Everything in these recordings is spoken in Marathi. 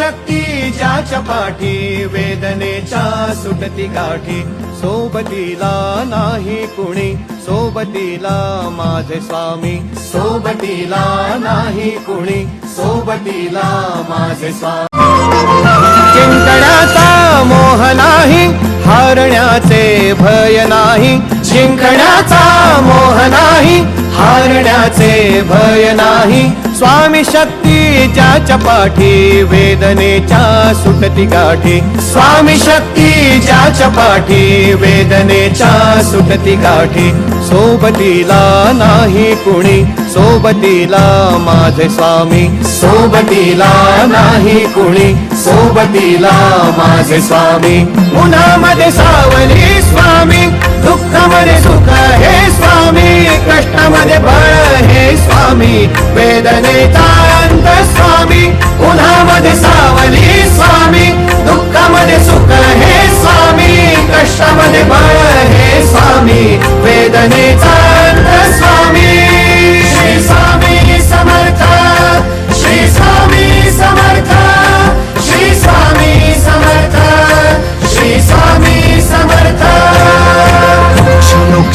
शक्ती ज्याच्या पाठी वेदनेच्या सुटती गाठी सोबतीला नाही कुणी सोबतीला माझे स्वामी. सोबतीला नाही कुणी सोबतीला माझे स्वामी. जिंकण्याचा मोह नाही हारण्याचे भय नाही. जिंकण्याचा मोह नाही हारण्याचे भय नाही. स्वामी शक्ती ज्याच्या पाठी वेदनेच्या सुटती गाठी. स्वामी शक्ती ज्याच्या पाठी वेदनेच्या सुटती गाठी. सोबतीला नाही कुणी सोबतीला माझे स्वामी. सोबतीला नाही कुणी सोबतीला माझे स्वामी. उन्हामध्ये सावली स्वामी वेदनेचा अंत स्वामी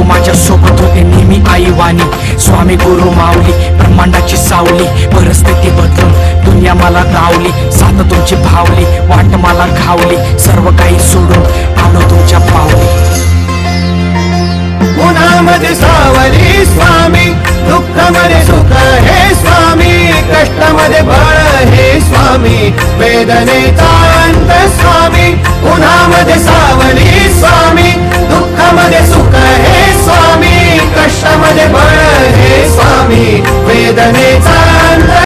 तू माझ्या सोबत होते नेहमी आई वाणी स्वामी गुरु माऊली ब्रह्मांडाची सावली. परिस्थिती बदलून दुनिया मला गावली. सात तुमची भावली वाट मला घावली सर्व काही सोडून आलो तुमच्या पावली. उन्हामध्ये सावली स्वामी दुःखामध्ये सुख हे स्वामी कष्टामध्ये बळ हे स्वामी. वेदने શમદ ભણે સ્વામી.